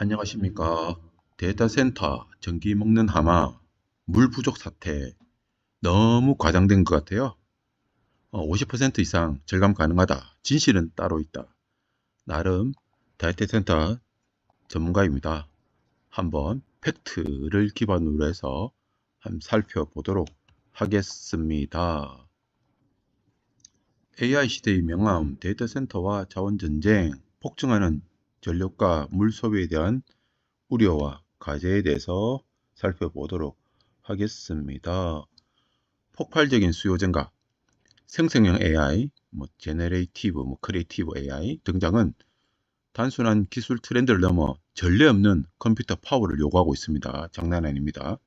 안녕하십니까. 데이터 센터, 전기 먹는 하마, 물 부족 사태, 너무 과장된 것 같아요. 어, 50% 이상 절감 가능하다. 진실은 따로 있다. 나름 데이터 센터 전문가입니다. 한번 팩트를 기반으로 해서 한번 살펴보도록 하겠습니다. AI 시대의 명암, 데이터 센터와 자원 전쟁, 폭증하는 전력과 물 소비에 대한 우려와 과제에 대해서 살펴보도록 하겠습니다. 폭발적인 수요 증가, 생성형 AI, 뭐 제네레이티브, 뭐 크리에이티브 AI 등장은 단순한 기술 트렌드를 넘어 전례 없는 컴퓨터 파워를 요구하고 있습니다. 장난 아닙니다.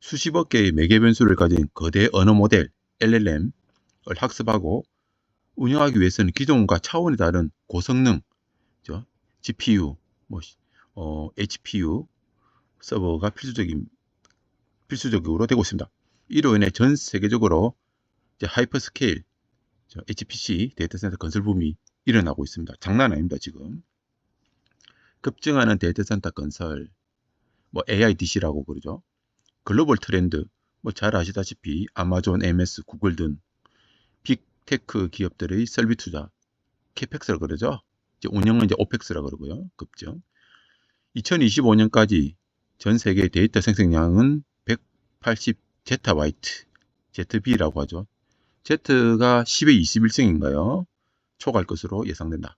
수십억 개의 매개 변수를 가진 거대 언어 모델 LLM을 학습하고 운영하기 위해서는 기존과 차원이 다른 고성능 GPU, 뭐 어, HPU 서버가 필수적인 필수적으로 되고 있습니다. 이로 인해 전 세계적으로 하이퍼스케일 HPC 데이터 센터 건설 붐이 일어나고 있습니다. 장난 아닙니다, 지금. 급증하는 데이터 센터 건설, 뭐 AIDC라고 그러죠. 글로벌 트렌드, 뭐 잘 아시다시피 아마존, MS, 구글 등 빅테크 기업들의 설비 투자, 캐펙스를 그러죠. 이제 운영은 이제 오펙스라 그러고요. 급증. 2025년까지 전 세계 데이터 생성량은 180 제타바이트, ZB라고 하죠. Z가 10의 21승인가요? 초갈 것으로 예상된다.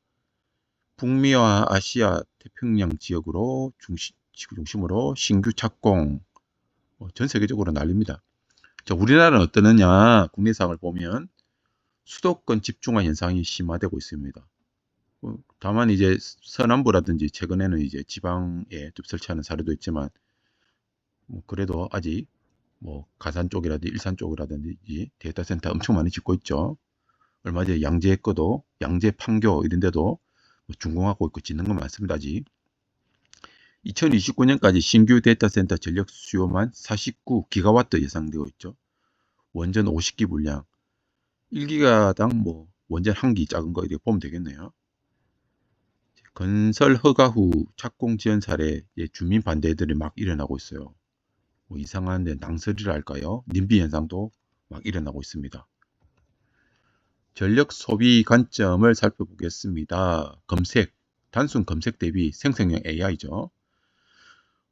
북미와 아시아 태평양 지역으로 중심, 중심으로 신규 착공 어, 전 세계적으로 난립니다. 자, 우리나라는 어떠느냐? 국내 상을 보면 수도권 집중화 현상이 심화되고 있습니다. 어, 다만 이제 서남부라든지 최근에는 이제 지방에 좀 설치하는 사례도 있지만 뭐 그래도 아직 뭐 가산 쪽이라든지 일산 쪽이라든지 데이터 센터 엄청 많이 짓고 있죠. 얼마 전에 양재 했거도 양재 판교 이런 데도 뭐 준공하고 있고 짓는 건 많습니다. 아직. 2029년까지 신규 데이터 센터 전력 수요만 49 기가와트 예상되고 있죠. 원전 50기 물량 1기가당 뭐 원전 한 기 작은 거 이렇게 보면 되겠네요. 건설 허가 후 착공 지연 사례 주민 반대들이 막 일어나고 있어요. 뭐 이상한 낭설이랄까요? 님비 현상도 막 일어나고 있습니다. 전력 소비 관점을 살펴보겠습니다. 검색, 단순 검색 대비 생성형 AI죠.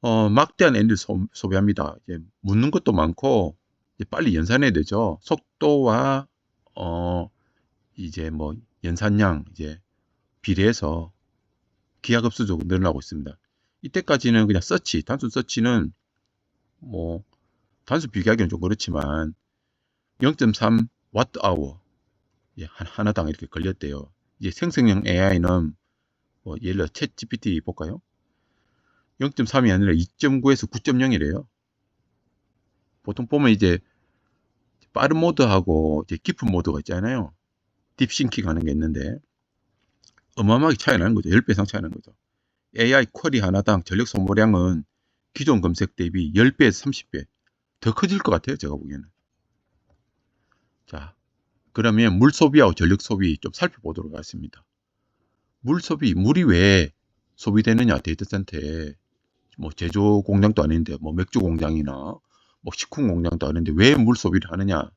어, 막대한 에너지를 소, 비합니다 이제 묻는 것도 많고 이제 빨리 연산해야 되죠. 속도와 어, 이제 뭐 연산량 이제 비례해서 기하급수적으로 늘어나고 있습니다. 이때까지는 그냥 서치, 단순 서치는 뭐 단순 비교하기는 좀 그렇지만 0.3 와트 아워 예, 하나당 이렇게 걸렸대요. 이제 생성형 AI는 뭐 예를 들어 챗 GPT 볼까요? 0.3이 아니라 2.9에서 9.0이래요. 보통 보면 이제 빠른 모드하고 이제 깊은 모드가 있잖아요. 딥싱킹 하는 게 있는데 어마어마하게 차이 나는 거죠. 10배 이상 차이 나는 거죠. AI 쿼리 하나당 전력 소모량은 기존 검색 대비 10배에서 30배 더 커질 것 같아요. 제가 보기에는. 자, 그러면 물 소비하고 전력 소비 좀 살펴보도록 하겠습니다. 물 소비, 물이 왜 소비되느냐, 데이터 센터에. 뭐 제조 공장도 아닌데, 뭐 맥주 공장이나 뭐 식품 공장도 아닌데 왜 물 소비를 하느냐.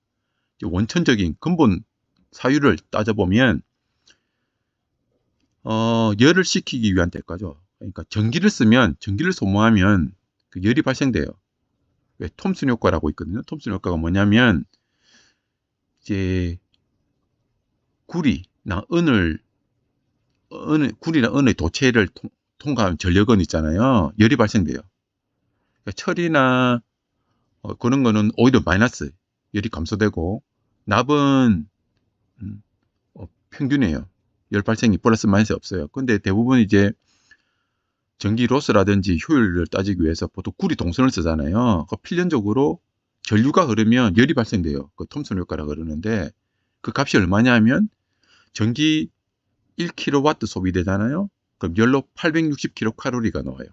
원천적인 근본 사유를 따져보면 어, 열을 식히기 위한 대가죠. 그러니까 전기를 쓰면 전기를 소모하면 그 열이 발생돼요. 왜 톰슨 효과라고 있거든요. 톰슨 효과가 뭐냐면 이제 구리나 은을 은 구리나 은의 도체를 통, 통과한 전력은 있잖아요. 열이 발생돼요. 그러니까 철이나 어, 그런 거는 오히려 마이너스 열이 감소되고 납은 음, 어, 평균이에요. 열 발생이 플러스 마이너스 없어요. 근데 대부분 이제 전기 로스라든지 효율을 따지기 위해서 보통 구리 동선을 쓰잖아요. 그 필연적으로 전류가 흐르면 열이 발생돼요. 그 톰슨 효과라 그러는데 그 값이 얼마냐 하면 전기 1kW 소비되잖아요. 그럼 열로 860kcal가 나와요.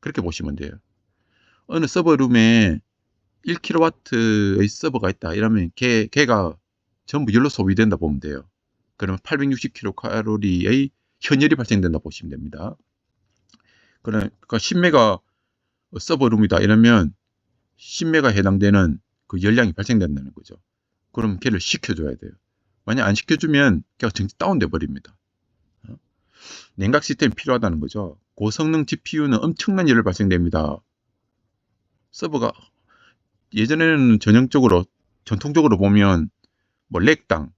그렇게 보시면 돼요. 어느 서버룸에 1kW의 서버가 있다. 이러면 걔, 걔가 전부 열로 소비된다 보면 돼요. 그러면 860kcal의 현열이 발생된다 보시면 됩니다. 그러니까 10메가 서버룸이다 이러면 10메가 해당되는 그 열량이 발생된다는 거죠. 그럼 걔를 시켜줘야 돼요. 만약 안 시켜주면 걔가 정지 다운돼 버립니다. 어? 냉각 시스템이 필요하다는 거죠. 고성능 GPU는 엄청난 열을 발생됩니다. 서버가 예전에는 전형적으로 전통적으로 보면 뭐 렉당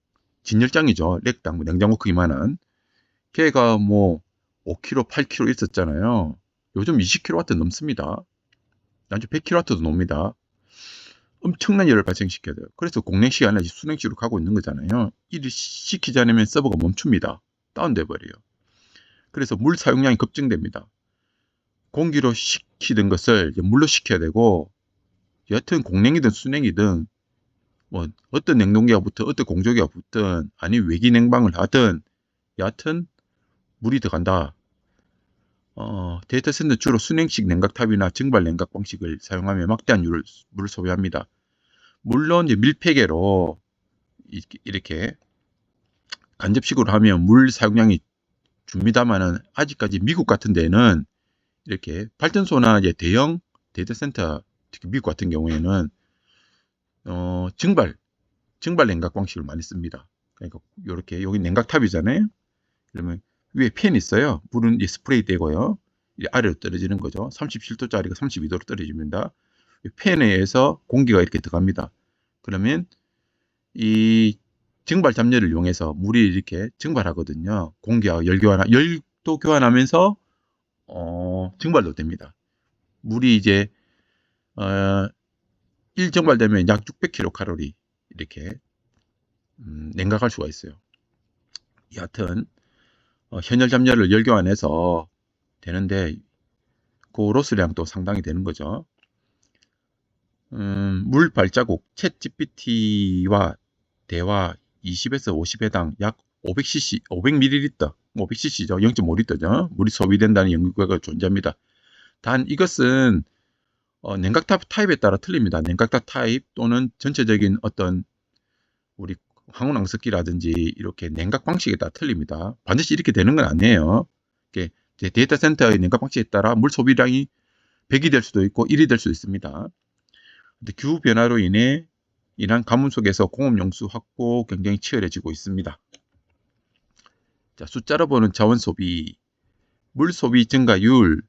진열장이죠. 렉당 뭐 냉장고 크기만한 걔가 뭐 5kg, 8kg 있었잖아요. 요즘 20kW 넘습니다. 나중 100kW도 넘습니다. 엄청난 열을 발생시켜야 돼요. 그래서 공냉식이 아니라 수냉식으로 가고 있는 거잖아요. 일을 시키지 않으면 서버가 멈춥니다. 다운돼 버려요. 그래서 물 사용량이 급증됩니다. 공기로 식히던 것을 물로 식혀야 되고 여하튼 공냉이든 수냉이든 뭐 어떤 냉동기가 붙든 어떤 공조기가 붙든 아니 외기 냉방을 하든 여하튼 물이 들어간다. 어, 데이터 센터 주로 순행식 냉각탑이나 증발 냉각 방식을 사용하며 막대한 물을, 물을 소비합니다. 물론 이제 밀폐계로 이렇게 간접식으로 하면 물 사용량이 줍니다만은 아직까지 미국 같은 데는 이렇게 발전소나 이제 대형 데이터 센터 특히 미국 같은 경우에는 어, 증발 증발 냉각 방식을 많이 씁니다. 그러니까 이렇게 여기 냉각탑이잖아요. 그러면 위에 팬 있어요. 물은 이 스프레이 되고요. 아래로 떨어지는 거죠. 37도짜리가 32도로 떨어집니다. 팬에 의해서 공기가 이렇게 들어갑니다. 그러면 이 증발 잡열을 이용해서 물이 이렇게 증발하거든요. 공기와 열 교환, 열도 교환하면서 어, 증발도 됩니다. 물이 이제 어, 1증발되면 약 600kcal 이렇게 음, 냉각할 수가 있어요. 여하튼 어, 현열 잠열을 열교환해서 되는데 그 로스량도 상당히 되는 거죠. 음, 물 발자국 챗 GPT와 대화 20에서 50회당 약 500cc, 500ml, 500cc죠. 0.5L죠. 물이 소비된다는 연구가 존재합니다. 단 이것은 어, 냉각탑 타입에 따라 틀립니다. 냉각탑 타입 또는 전체적인 어떤 우리 항온항습기라든지 이렇게 냉각 방식에 따라 틀립니다. 반드시 이렇게 되는 건 아니에요. 데이터 센터의 냉각 방식에 따라 물 소비량이 100이 될 수도 있고 1이 될 수도 있습니다. 근데 기후 변화로 인해 인한 가뭄 속에서 공업 용수 확보 굉장히 치열해지고 있습니다. 자, 숫자로 보는 자원 소비, 물 소비 증가율,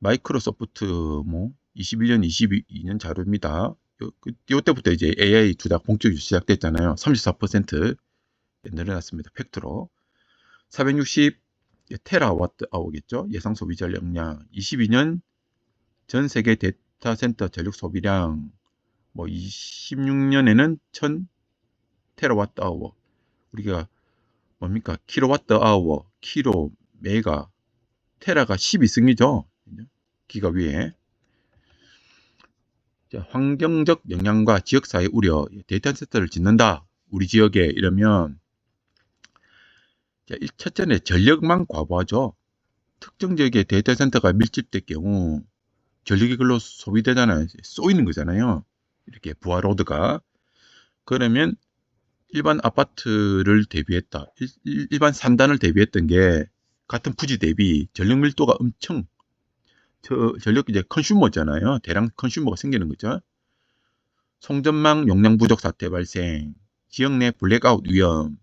마이크로소프트 뭐 21년, 22년 자료입니다. 요, 그, 때부터 이제 AI 투자 본격적으로 시작됐잖아요. 34% 늘어났습니다. 팩트로. 460 테라와트 아워겠죠. 예상 소비 전력량. 22년 전 세계 데이터 센터 전력 소비량 뭐 26년에는 1000 테라와트 아워. 우리가 뭡니까? 킬로와트 아워, 킬로, 메가, 테라가 12승이죠. 기가 위에. 자, 환경적 영향과 지역사회 우려, 데이터 센터를 짓는다. 우리 지역에 이러면 자, 첫째는 전력만 과부하죠. 특정 지역에 데이터 센터가 밀집될 경우 전력이 글로 소비되잖아요. 쏘이는 거잖아요. 이렇게 부하로드가. 그러면 일반 아파트를 대비했다. 일, 반 산단을 대비했던 게 같은 부지 대비 전력 밀도가 엄청 저 전력 이제 컨슈머잖아요. 대량 컨슈머가 생기는 거죠. 송전망 용량 부족 사태 발생, 지역 내 블랙아웃 위험,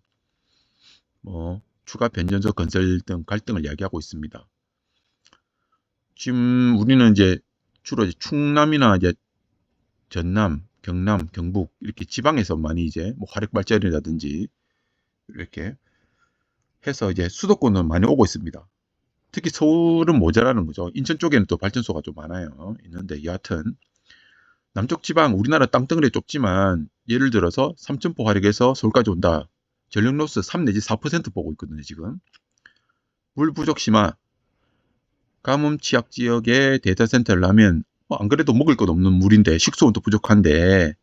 뭐 추가 변전소 건설 등 갈등을 이야기하고 있습니다. 지금 우리는 이제 주로 이제 충남이나 이제 전남, 경남, 경북 이렇게 지방에서 많이 이제 뭐 화력 발전이라든지 이렇게 해서 이제 수도권은 많이 오고 있습니다. 특히 서울은 모자라는 거죠. 인천 쪽에는 또 발전소가 좀 많아요. 있는데 여하튼 남쪽 지방 우리나라 땅덩어리 좁지만 예를 들어서 삼천포 화력에서 서울까지 온다. 전력 로스 3 내지 4% 보고 있거든요. 지금 물 부족 심화 가뭄 취약 지역에 데이터 센터를 하면 뭐 안 그래도 먹을 것 없는 물인데 식수원도 부족한데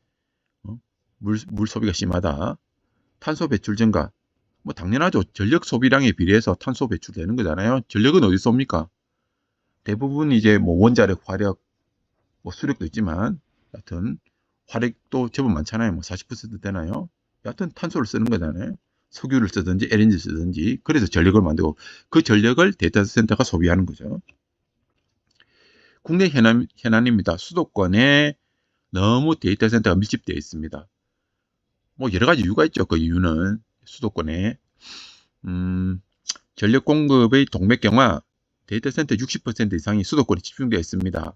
어? 물, 물 소비가 심하다. 탄소 배출 증가 뭐 당연하죠. 전력 소비량에 비례해서 탄소 배출되는 거잖아요. 전력은 어디 쏩니까? 대부분 이제 뭐 원자력, 화력, 뭐 수력도 있지만 여하튼 화력도 제법 많잖아요. 뭐 40% 되나요? 여하튼 탄소를 쓰는 거잖아요. 석유를 쓰든지 LNG 쓰든지 그래서 전력을 만들고 그 전력을 데이터 센터가 소비하는 거죠. 국내 현안, 현안입니다. 수도권에 너무 데이터 센터가 밀집되어 있습니다. 뭐 여러 가지 이유가 있죠. 그 이유는 수도권에. 음, 전력 공급의 동맥경화 데이터 센터 60% 이상이 수도권에 집중되어 있습니다.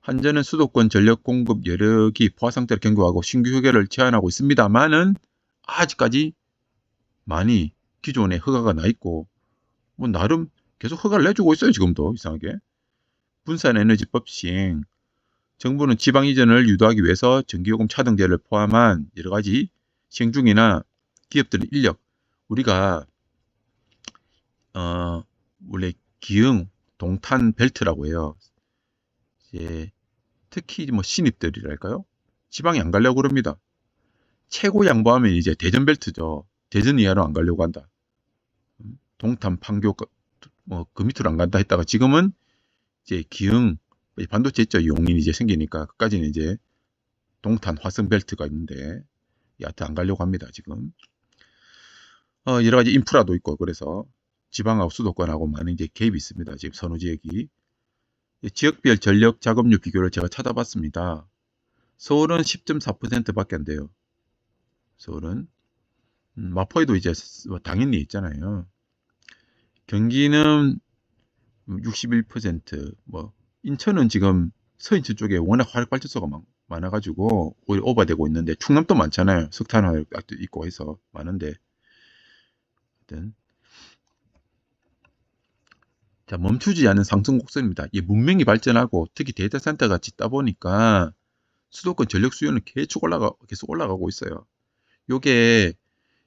한전은 수도권 전력 공급 여력이 포화 상태를 경고하고 신규 휴게를 제한하고 있습니다만은 아직까지 많이 기존에 허가가 나 있고 뭐 나름 계속 허가를 내주고 있어요 지금도 이상하게. 분산에너지법 시행. 정부는 지방 이전을 유도하기 위해서 전기요금 차등제를 포함한 여러 가지 시행 중이나 기업들의 인력 우리가 어 원래 기흥 동탄 벨트라고 해요. 이제 특히 뭐 신입들이랄까요? 지방에 안 가려고 그럽니다. 최고 양보하면 이제 대전 벨트죠. 대전 이하로 안 가려고 한다. 동탄, 판교, 뭐그 밑으로 안 간다 했다가 지금은 이제 기흥, 반도체 있죠. 용인이 이제 생기니까 그까지는 이제 동탄, 화성 벨트가 있는데 여하튼 안 가려고 합니다. 지금. 어, 여러 가지 인프라도 있고 그래서 지방하고 수도권하고 많은 이제 개입이 있습니다. 지금 선호 지역이. 지역별 전력 작업률 비교를 제가 찾아봤습니다. 서울은 10.4%밖에 안 돼요. 서울은. 음, 마포에도 이제 뭐 당연히 있잖아요. 경기는 61%, 뭐 인천은 지금 서인천 쪽에 워낙 화력 발전소가 많아가지고 오히려 오버되고 있는데 충남도 많잖아요. 석탄 화력도 있고 해서 많은데 하여튼 자, 멈추지 않는 상승 곡선입니다. 이 문명이 발전하고 특히 데이터 센터가 짓다 보니까 수도권 전력 수요는 계속 올라가 계속 올라가고 있어요. 요게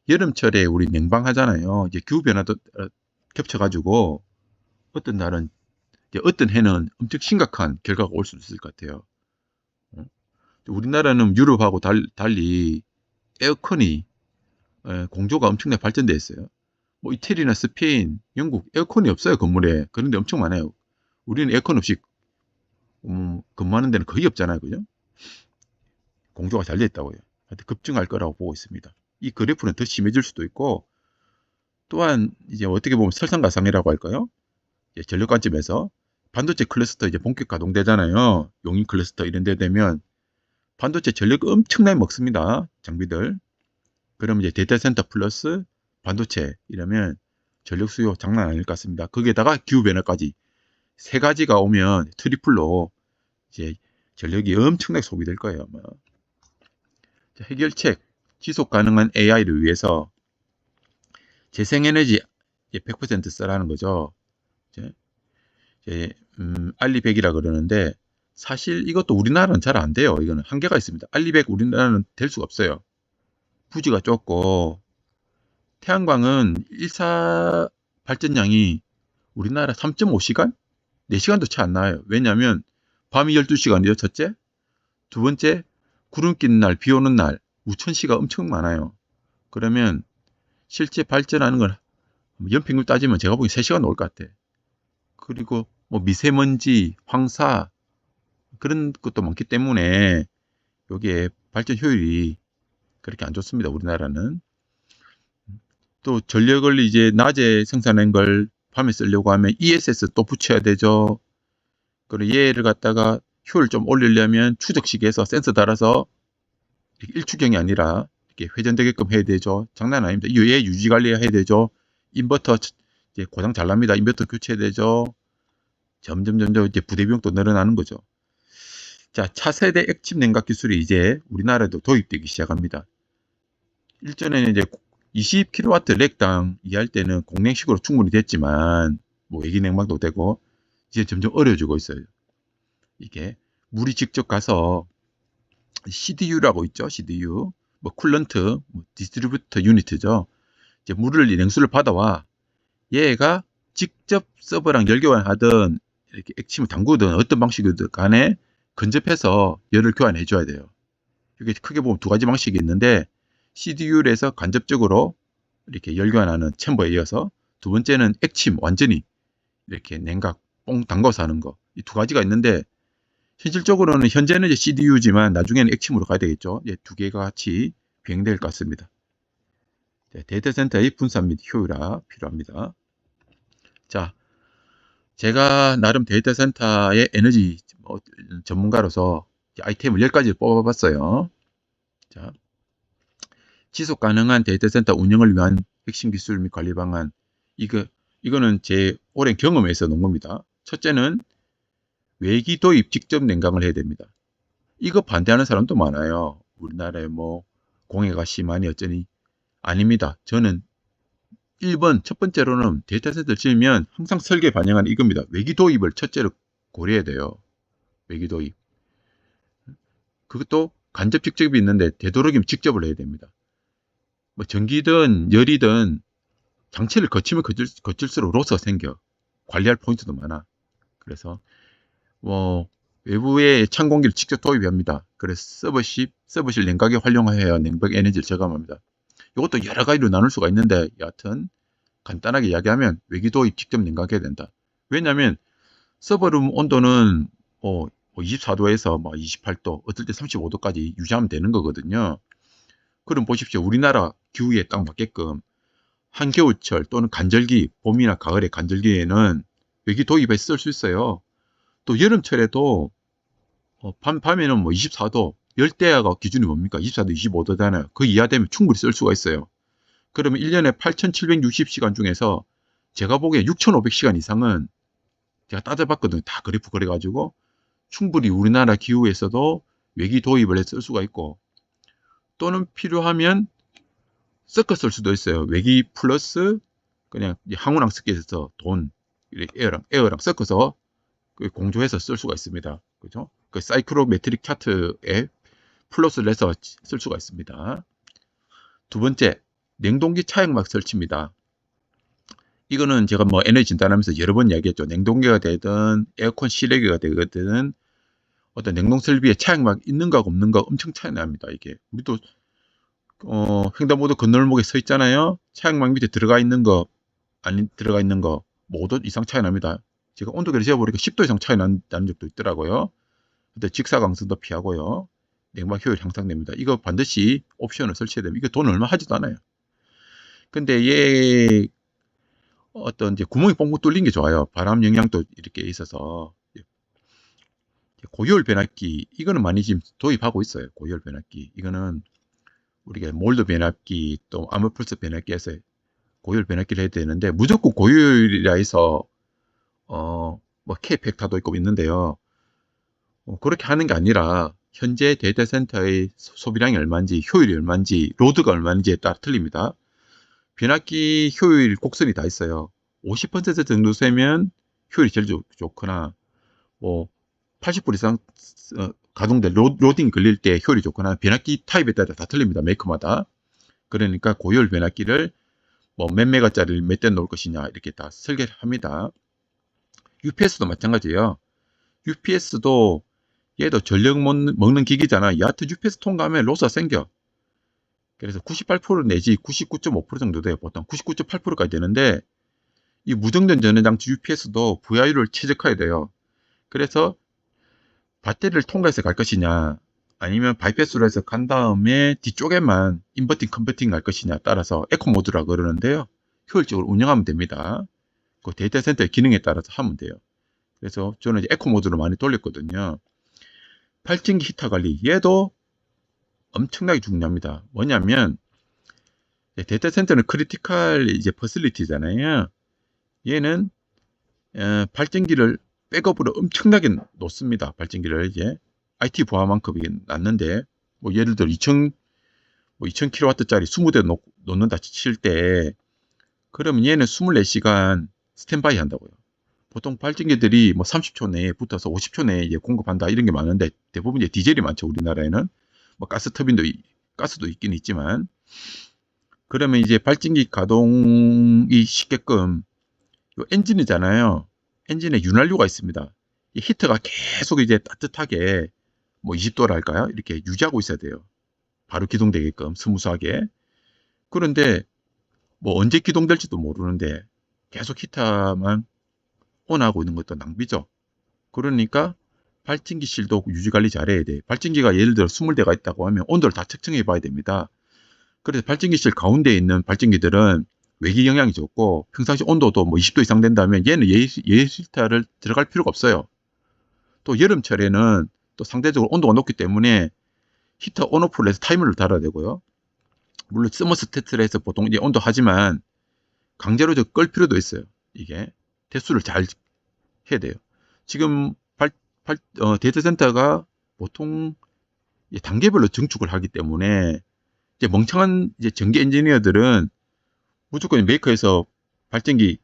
여름철에 우리 냉방하잖아요. 이제 기후 변화도 어, 겹쳐가지고 어떤 날은 어떤 해는 엄청 심각한 결과가 올수 있을 것 같아요. 어? 우리나라는 유럽하고 달리 에어컨이 공조가 엄청나게 발전되어 있어요. 뭐 이태리나 스페인, 영국 에어컨이 없어요 건물에 그런데 엄청 많아요. 우리는 에어컨 없이 음, 근무하는 데는 거의 없잖아요, 그죠? 공조가 잘 돼 있다고요. 하여튼 급증할 거라고 보고 있습니다. 이 그래프는 더 심해질 수도 있고 또한 이제 어떻게 보면 설상가상이라고 할까요? 전력 관점에서 반도체 클러스터 이제 본격 가동되잖아요. 용인 클러스터 이런 데 되면 반도체 전력 엄청나게 먹습니다. 장비들. 그럼 이제 데이터 센터 플러스 반도체 이러면 전력 수요 장난 아닐 것 같습니다. 거기에다가 기후 변화까지 세 가지가 오면 트리플로 이제 전력이 엄청나게 소비될 거예요. 아마. 자, 해결책 지속 가능한 AI를 위해서 재생에너지 100% 쓰라는 거죠. 이제, 이제 음, 알리백이라 그러는데 사실 이것도 우리나라는 잘 안 돼요. 이거는 한계가 있습니다. 알리백 우리나라는 될 수가 없어요. 부지가 좁고 태양광은 1사 발전량이 우리나라 3.5시간? 4시간도 채 안 나와요. 왜냐하면 밤이 12시간이죠. 첫째. 두 번째, 구름 끼는 날, 비 오는 날, 우천시가 엄청 많아요. 그러면 실제 발전하는 걸 연평균 따지면 제가 보기엔 3시간 나올 것 같아. 그리고 뭐 미세먼지, 황사, 그런 것도 많기 때문에 여기에 발전 효율이 그렇게 안 좋습니다. 우리나라는. 또 전력을 이제 낮에 생산한 걸 밤에 쓰려고 하면 ESS 또 붙여야 되죠. 그리고 얘를 갖다가 효율 좀 올리려면 추적식에서 센서 달아서 일추경이 아니라 이렇게 회전되게끔 해야 되죠. 장난 아닙니다. 얘 유지 관리해야 되죠. 인버터 이제 고장 잘 납니다. 인버터 교체해야 되죠. 점점 점점 이제 부대 비용도 늘어나는 거죠. 자, 차세대 액침 냉각 기술이 이제 우리나라에도 도입되기 시작합니다. 일전에는 이제 20kW 렉당 이해할 때는 공냉식으로 충분히 됐지만 뭐 외기 냉방도 되고 이제 점점 어려워지고 있어요. 이게 물이 직접 가서 CDU라고 있죠. CDU. 뭐 쿨런트, 뭐 디스트리뷰터 유니트죠. 이제 물을 냉수를 받아와 얘가 직접 서버랑 열교환하든 이렇게 액침을 담그든 어떤 방식이든 간에 근접해서 열을 교환해 줘야 돼요. 이게 크게 보면 두 가지 방식이 있는데 CDU에서 간접적으로 이렇게 열교환하는 챔버에 이어서 두 번째는 액침 완전히 이렇게 냉각 뽕 담궈서 하는 거. 이 두 가지가 있는데 현실적으로는 현재는 이제 CDU지만 나중에는 액침으로 가야 되겠죠. 예, 두 개가 같이 비행될 것 같습니다. 네, 데이터 센터의 분산 및 효율화 필요합니다. 자, 제가 나름 데이터 센터의 에너지 뭐 전문가로서 아이템을 10가지를 뽑아봤어요. 자, 지속 가능한 데이터 센터 운영을 위한 핵심 기술 및 관리 방안. 이거, 이거는 제 오랜 경험에서 놓은 겁니다. 첫째는 외기 도입 직접 냉각을 해야 됩니다. 이거 반대하는 사람도 많아요. 우리나라에 뭐 공해가 심하니 어쩌니 아닙니다. 저는 1번 첫 번째로는 데이터 센터를 지으면 항상 설계 반영하는 이겁니다. 외기 도입을 첫째로 고려해야 돼요. 외기 도입. 그것도 간접 직접이 있는데 되도록이면 직접을 해야 됩니다. 뭐 전기든 열이든 장치를 거치면 거칠, 거칠수록 로스가 생겨. 관리할 포인트도 많아. 그래서 뭐 외부의 찬 공기를 직접 도입합니다. 그래서 서버십, 서버실 냉각에 활용하여 냉각 에너지를 저감합니다. 이것도 여러 가지로 나눌 수가 있는데 여하튼 간단하게 이야기하면 외기 도입 직접 냉각해야 된다. 왜냐하면 서버룸 온도는 뭐 24도에서 뭐 28도, 어떨 때 35도까지 유지하면 되는 거거든요. 그럼 보십시오. 우리나라 기후에 딱 맞게끔 한겨울철 또는 간절기, 봄이나 가을의 간절기에는 외기 도입해서 쓸수 있어요. 또 여름철에도 어, 밤, 밤에는 뭐 24도, 열대야가 기준이 뭡니까? 24도, 25도잖아요. 그 이하 되면 충분히 쓸 수가 있어요. 그러면 1년에 8,760시간 중에서 제가 보기에 6,500시간 이상은 제가 따져봤거든요. 다 그래프 그래가지고 충분히 우리나라 기후에서도 외기 도입을 쓸 수가 있고 또는 필요하면 쓸 수도 있어요. 외기 플러스 그냥 항우랑 섞여서 돈, 에어랑, 에어랑 섞어서 그 공조해서 쓸 수가 있습니다. 그죠? 그 사이클로메트릭 차트에 플러스를 해서 쓸 수가 있습니다. 두 번째, 냉동기 차액막 설치입니다. 이거는 제가 뭐 에너지 진단하면서 여러 번 이야기했죠. 냉동기가 되든 에어컨 실외기가 되든 어떤 냉동 설비에 차액막 있는가 없는가 엄청 차이 납니다. 이게 우리도 어, 횡단보도 건널목에 서 있잖아요. 차액막 밑에 들어가 있는 거 아니 들어가 있는 거 뭐 5도 이상 차이 납니다. 제가 온도계를 재어보니까 10도 이상 차이 나는 적도 있더라고요. 근데 직사광선도 피하고요. 냉막 효율 향상됩니다. 이거 반드시 옵션을 설치해야 됩니다. 이거 돈 얼마 하지도 않아요. 근데 얘 어떤 이제 구멍이 뻥뻥 뚫린 게 좋아요. 바람 영향도 이렇게 있어서 고열 변압기 이거는 많이 지금 도입하고 있어요. 고열 변압기 이거는 우리가 몰드 변압기 또 아머플스 변압기에서 고열 변압기를 해야 되는데 무조건 고열이라 해서 어뭐 K팩타도 있고 있는데요. 어, 그렇게 하는 게 아니라 현재 데이터 센터의 소비량이 얼마인지 효율이 얼마인지 로드가 얼마인지에 따라 틀립니다. 변압기 효율 곡선이 다 있어요. 50% 정도 세면 효율이 제일 좋, 좋거나 뭐 80% 이상 어, 가동될 로, 딩이 걸릴 때 효율이 좋거나 변압기 타입에 따라 다 틀립니다. 메이커마다. 그러니까 고효율 변압기를 뭐 몇 메가짜리를 몇대 놓을 것이냐 이렇게 다 설계를 합니다. UPS도 마찬가지예요. UPS도 얘도 전력 먹는 기기잖아. 야트 UPS 통과하면 로스가 생겨. 그래서 98% 내지 99.5% 정도 돼요. 보통 99.8%까지 되는데 이 무정전 전원장치 UPS도 VI를 최적화해야 돼요. 그래서 배터리를 통과해서 갈 것이냐 아니면 바이패스로 해서 간 다음에 뒤쪽에만 인버팅 컨버팅 갈 것이냐 따라서 에코 모드라고 그러는데요. 효율적으로 운영하면 됩니다. 그 데이터 센터의 기능에 따라서 하면 돼요. 그래서 저는 에코 모드로 많이 돌렸거든요. 팔진기 히터 관리 얘도 엄청나게 중요합니다. 뭐냐면 데이터 센터는 크리티컬 이제 퍼슬리티잖아요. 얘는 어, 발전기를 백업으로 엄청나게 놓습니다. 발전기를 이제 IT 부하만큼이 낮는데 뭐 예를 들어 2000 뭐 2000kW짜리 20대 놓, 놓는다 칠 때 그러면 얘는 24시간 스탠바이 한다고요. 보통 발전기들이 뭐 30초 내에 붙어서 50초 내에 공급한다 이런 게 많은데 대부분 이제 디젤이 많죠 우리나라에는 뭐 가스 터빈도 가스도 있긴 있지만 그러면 이제 발전기 가동이 쉽게끔 엔진이잖아요. 엔진에 윤활유가 있습니다. 이 히터가 계속 이제 따뜻하게 뭐 20도랄까요? 이렇게 유지하고 있어야 돼요. 바로 기동되게끔 스무스하게. 그런데 뭐 언제 기동될지도 모르는데 계속 히터만 온하고 있는 것도 낭비죠. 그러니까 발전기 실도 유지 관리 잘해야 돼. 발전기가 예를 들어 20대가 있다고 하면 온도를 다 측정해 봐야 됩니다. 그래서 발전기 실 가운데 있는 발전기들은 외기 영향이 좋고 평상시 온도도 뭐 20도 이상 된다면 얘는 예시, 예시타를 들어갈 필요가 없어요. 또 여름철에는 또 상대적으로 온도가 높기 때문에 히터 온오프를 해서 타이머를 달아야 되고요. 물론 서머스태트를 해서 보통 이제 온도 하지만 강제로 저끌 필요도 있어요. 이게 대수를 잘 해야 돼요. 지금 발, 발, 어, 데이터 센터가 보통 단계별로 증축을 하기 때문에 이제 멍청한 이제 전기 엔지니어들은 무조건 메이커에서 발전기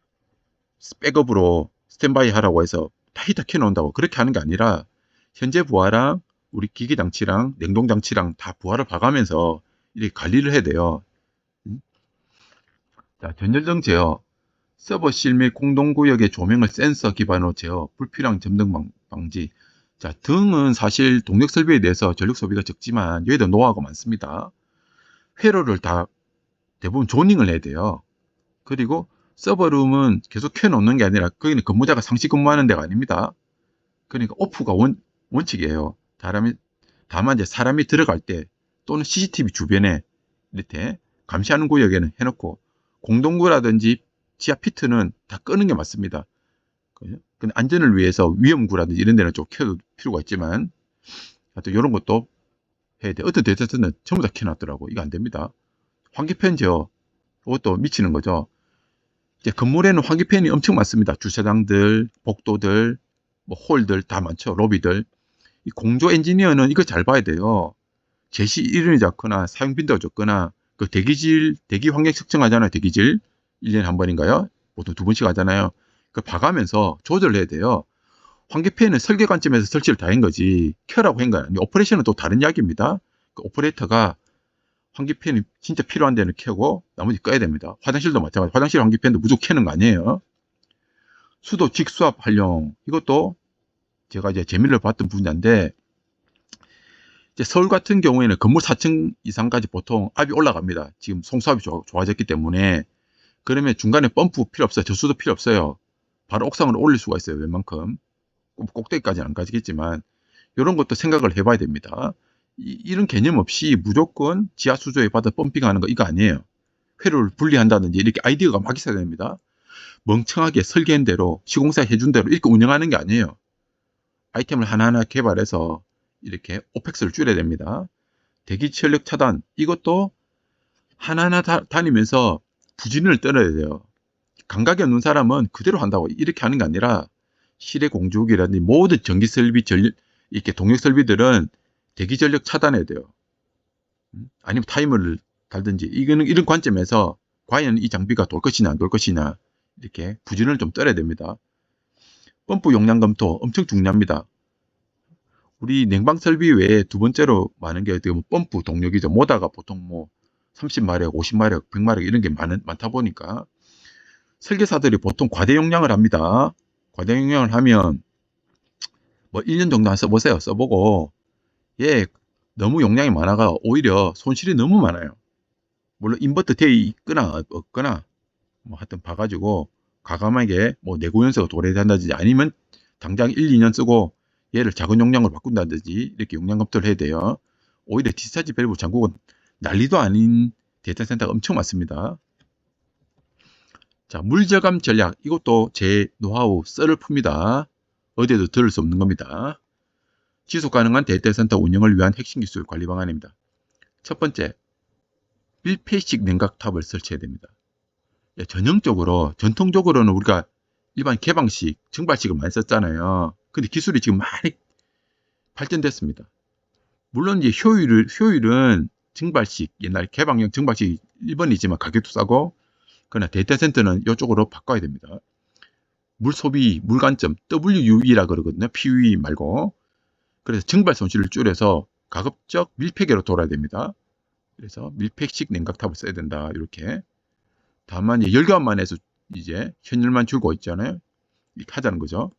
백업으로 스탠바이 하라고 해서 다 히터 켜놓는다고 그렇게 하는 게 아니라 현재 부하랑 우리 기기 장치랑 냉동 장치랑 다 부하를 봐가면서 이렇게 관리를 해야 돼요. 음? 자, 전열등 제어. 서버실 및 공동구역의 조명을 센서 기반으로 제어, 불필요한 점등 방지. 자, 등은 사실 동력 설비에 대해서 전력 소비가 적지만 여기도 노하우가 많습니다. 회로를 다 대부분 조닝을 해야 돼요. 그리고 서버룸은 계속 켜놓는 게 아니라 거기는 근무자가 상시 근무하는 데가 아닙니다. 그러니까 오프가 원, 원칙이에요. 다만, 다만 이제 사람이 들어갈 때 또는 CCTV 주변에 이렇게 감시하는 구역에는 해놓고 공동구라든지 지하 피트는 다 끄는 게 맞습니다. 근데 안전을 위해서 위험구라든지 이런 데는 좀 켜도 필요가 있지만 하여튼 이런 것도 해야 돼. 어떤 데이터는 전부 다 켜놨더라고. 이거 안 됩니다. 환기팬죠. 이것도 미치는 거죠. 이제 건물에는 환기팬이 엄청 많습니다. 주차장들, 복도들, 뭐 홀들 다 많죠. 로비들. 이 공조 엔지니어는 이거 잘 봐야 돼요. 제시 이름이 작거나 사용 빈도가 적거나 그 대기질, 대기 환경 측정하잖아요. 대기질. 1년에 한 번인가요? 보통 두 번씩 하잖아요. 그 봐가면서 조절을 해야 돼요. 환기팬은 설계 관점에서 설치를 다 한 거지. 켜라고 한 거야. 오퍼레이션은 또 다른 이야기입니다. 그 오퍼레이터가 환기팬이 진짜 필요한 데는 켜고 나머지 꺼야 됩니다. 화장실도 마찬가지. 화장실 환기팬도 무조건 켜는 거 아니에요. 수도 직수압 활용. 이것도 제가 이제 재미를 봤던 분야인데 이제 서울 같은 경우에는 건물 4층 이상까지 보통 압이 올라갑니다. 지금 송수압이 좋아졌기 때문에 그러면 중간에 펌프 필요 없어요. 저수도 필요 없어요. 바로 옥상으로 올릴 수가 있어요. 웬만큼. 꼭대기까지는 안 가지겠지만 이런 것도 생각을 해봐야 됩니다. 이, 런 개념 없이 무조건 지하 수조에 받아 펌핑하는 거 이거 아니에요. 회로를 분리한다든지 이렇게 아이디어가 막 있어야 됩니다. 멍청하게 설계한 대로 시공사 해준 대로 이렇게 운영하는 게 아니에요. 아이템을 하나하나 개발해서 이렇게 오펙스를 줄여야 됩니다. 대기 전력 차단 이것도 하나하나 다, 다니면서 부진을 떨어야 돼요. 감각이 없는 사람은 그대로 한다고 이렇게 하는 게 아니라 실외 공조기라든지 모든 전기 설비 전 이렇게 동력 설비들은 대기 전력 차단해야 돼요. 음? 아니면 타이머를 달든지 이거는 이런 관점에서 과연 이 장비가 돌 것이냐 안 돌 것이냐 이렇게 부진을 좀 떨어야 됩니다. 펌프 용량 검토 엄청 중요합니다. 우리 냉방 설비 외에 두 번째로 많은 게 펌프 동력이죠. 모다가 보통 뭐 30마력, 50마력, 100마력 이런 게 많, 많다 보니까 설계사들이 보통 과대 용량을 합니다. 과대 용량을 하면 뭐 1년 정도 한 써보세요. 써보고 얘 너무 용량이 많아가 오히려 손실이 너무 많아요. 물론 인버터 되어 있거나 없거나 뭐 하여튼 봐가지고 과감하게 뭐 내구연소가 도래된다든지 아니면 당장 1, 2년 쓰고 얘를 작은 용량으로 바꾼다든지 이렇게 용량 검토를 해야 돼요. 오히려 디스차지 밸브 장국은 난리도 아닌 데이터 센터가 엄청 많습니다. 자, 물저감 전략. 이것도 제 노하우 썰을 풉니다. 어디에도 들을 수 없는 겁니다. 지속 가능한 데이터 센터 운영을 위한 핵심 기술 관리 방안입니다. 첫 번째, 1폐식 냉각탑을 설치해야 됩니다. 예, 전형적으로, 전통적으로는 우리가 일반 개방식, 증발식을 많이 썼잖아요. 근데 기술이 지금 많이 발전됐습니다. 물론 이제 효율을, 효율은 증발식, 옛날 개방형 증발식 1번이지만 가격도 싸고, 그러나 데이터 센터는 이쪽으로 바꿔야 됩니다. 물 소비, 물 관점, WUE라 그러거든요. PUE 말고. 그래서 증발 손실을 줄여서 가급적 밀폐계로 돌아야 됩니다. 그래서 밀폐식 냉각탑을 써야 된다. 이렇게. 다만 열교환만 해서 이제 현열만 줄고 있잖아요. 이렇게 하자는 거죠.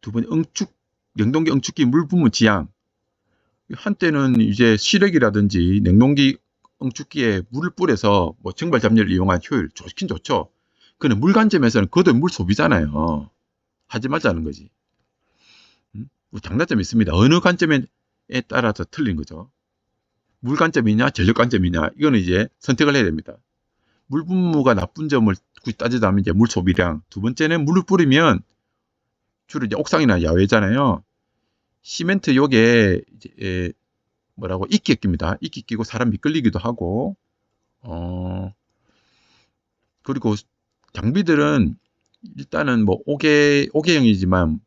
두 번째 응축, 냉동기 응축기 물 분무 지향. 한때는 이제 시력이라든지 냉동기 응축기에 물을 뿌려서 뭐 증발 잡열을 이용한 효율 좋긴 좋죠. 근데 물 관점에서는 그것도 물 소비잖아요. 하지 말자는 거지. 음? 뭐 장단점이 있습니다. 어느 관점에 따라서 틀린 거죠. 물 관점이냐 전력 관점이냐 이거는 이제 선택을 해야 됩니다. 물 분무가 나쁜 점을 굳이 따지자면 이제 물 소비량. 두 번째는 물을 뿌리면 주로 이제 옥상이나 야외잖아요. 시멘트 요게 이제 뭐라고 이끼 낍니다. 이끼 끼고 사람 미끌리기도 하고 어 그리고 장비들은 일단은 뭐 오개 오개형이지만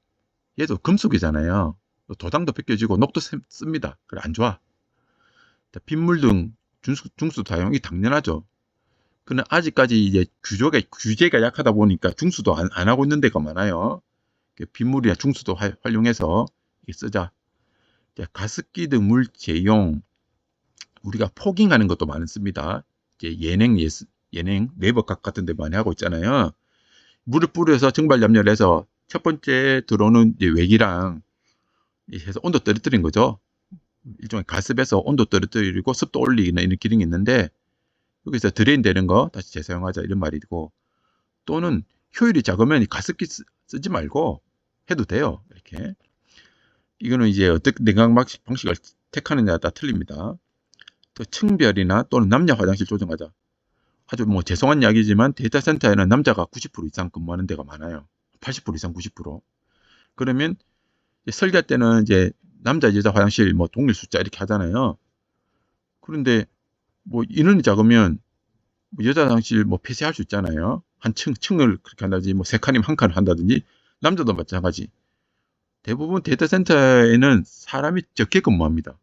얘도 금속이잖아요. 도당도 벗겨지고 녹도 씁니다. 그래 안 좋아. 빗물 등 중수, 중수 사용이 당연하죠. 근데 아직까지 이제 규제가 규제가 약하다 보니까 중수도 안, 안 하고 있는 데가 많아요. 빗물이나 중수도 화, 활용해서 쓰자. 가습기 등 물 재용 우리가 포깅하는 것도 많습니다. 이제 예냉 예스, 예냉 네이버 각 같은 데 많이 하고 있잖아요. 물을 뿌려서 증발 염려를 해서 첫 번째 들어오는 외기랑 해서 온도 떨어뜨린 거죠. 일종의 가습에서 온도 떨어뜨리고 습도 올리기나 이런 기능이 있는데 여기서 드레인 되는 거 다시 재사용하자 이런 말이고 또는 효율이 작으면 가습기 쓰, 지 말고 해도 돼요. 이렇게 이거는 이제 어떻게 냉각 방식을 택하느냐에 따라 틀립니다. 또 층별이나 또는 남녀 화장실 조정하자. 아주 뭐 죄송한 이야기지만 데이터 센터에는 남자가 90% 이상 근무하는 데가 많아요. 80% 이상 90%. 그러면 설계할 때는 이제 남자 여자 화장실 뭐 동일 숫자 이렇게 하잖아요. 그런데 뭐 인원이 작으면 뭐 여자 화장실 뭐 폐쇄할 수 있잖아요. 한 층, 층을 그렇게 한다든지 뭐 세 칸이면 한 칸을 한다든지 남자도 마찬가지. 대부분 데이터 센터에는 사람이 적게 근무합니다.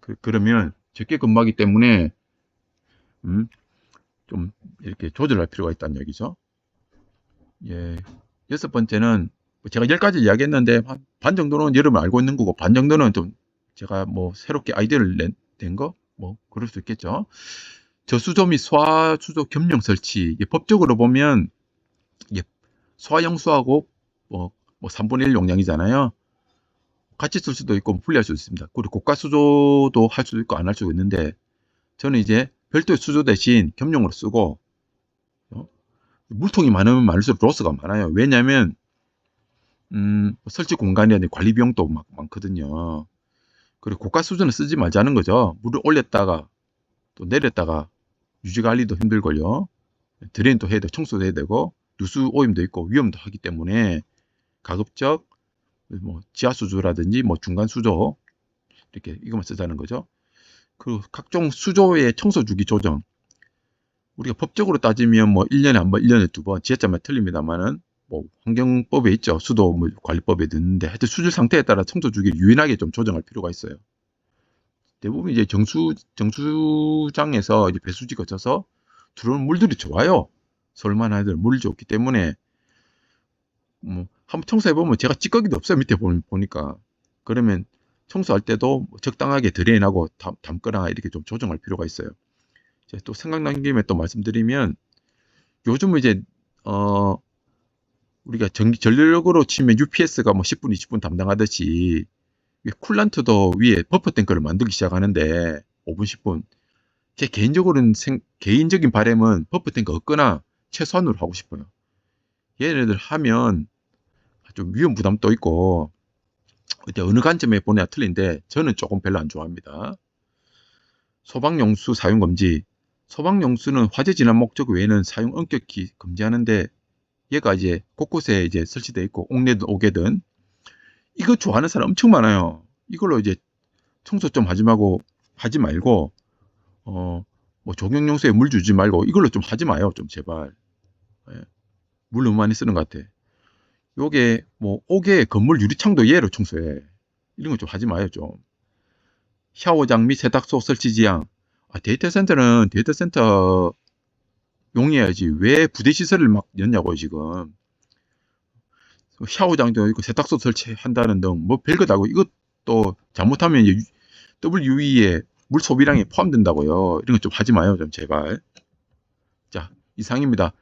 그, 러면 적게 근무하기 때문에 음, 좀 이렇게 조절할 필요가 있다는 얘기죠. 예. 여섯 번째는 뭐 제가 열 가지 이야기했는데 반 정도는 여러분 알고 있는 거고 반 정도는 좀 제가 뭐 새롭게 아이디어를 낸, 거? 뭐 그럴 수 있겠죠. 저수조 및 소화수조 겸용 설치 법적으로 보면 소화용수하고 뭐, 뭐 3분의 1 용량이잖아요. 같이 쓸 수도 있고 분리할 수도 있습니다. 그리고 고가 수조도 할 수도 있고 안 할 수도 있는데 저는 이제 별도의 수조 대신 겸용으로 쓰고 어? 물통이 많으면 많을수록 로스가 많아요. 왜냐하면 음, 설치 공간이 아닌 관리 비용도 막 많거든요. 그리고 고가 수준을 쓰지 말자는 거죠. 물을 올렸다가 또 내렸다가 유지 관리도 힘들걸요. 드레인도 해야 되고 청소도 해야 되고 누수 오염도 있고 위험도 하기 때문에 가급적 뭐 지하 수조라든지 뭐 중간 수조 이렇게 이것만 쓰자는 거죠. 그리고 각종 수조의 청소 주기 조정. 우리가 법적으로 따지면 뭐 1년에 한 번, 1년에 두 번, 지하자만 틀립니다만은 뭐 환경법에 있죠. 수도 뭐 관리법에 넣는데 하여튼 수질 상태에 따라 청소 주기를 유연하게 좀 조정할 필요가 있어요. 대부분 이제 정수 정수장에서 이제 배수지 거쳐서 들어오는 물들이 좋아요. 설만 하들 물 좋기 때문에 뭐 한번 청소해 보면 제가 찌꺼기도 없어요. 밑에 보니까 그러면 청소할 때도 적당하게 드레인하고 담, 담거나 이렇게 좀 조정할 필요가 있어요. 이제 또 생각난 김에 또 말씀드리면 요즘은 이제 어 우리가 전기 전력으로 치면 UPS가 뭐 10분, 20분 담당하듯이 쿨란트도 위에 버퍼 탱크를 만들기 시작하는데 5분, 10분. 제 개인적으로는 생, 개인적인 바램은 버퍼 탱크 없거나 최소한으로 하고 싶어요. 얘네들 하면 좀 위험 부담도 있고 어디 어느 관점에 보내야 틀린데 저는 조금 별로 안 좋아합니다. 소방용수 사용 금지. 소방용수는 화재 진압 목적 외에는 사용 엄격히 금지하는데 얘가 이제 곳곳에 이제 설치되어 있고 옥내든 오게든 이거 좋아하는 사람 엄청 많아요. 이걸로 이제 청소 좀 하지 말고 하지 말고 어 뭐 종용용수에 물 주지 말고 이걸로 좀 하지 마요. 좀 제발. 예. 물 너무 많이 쓰는 것 같아. 요게 뭐 옥외 건물 유리창도 얘로 청소해. 이런 거 좀 하지 마요 좀. 샤워장 및 세탁소 설치 지향. 아, 데이터 센터는 데이터 센터 용이해야지. 왜 부대 시설을 막 였냐고 지금. 샤워장도 있고 세탁소 설치한다는 등 뭐 별거 다고 이것도 잘못하면 WE에 물 소비량이 포함된다고요. 이런 거 좀 하지 마요 좀 제발. 자 이상입니다.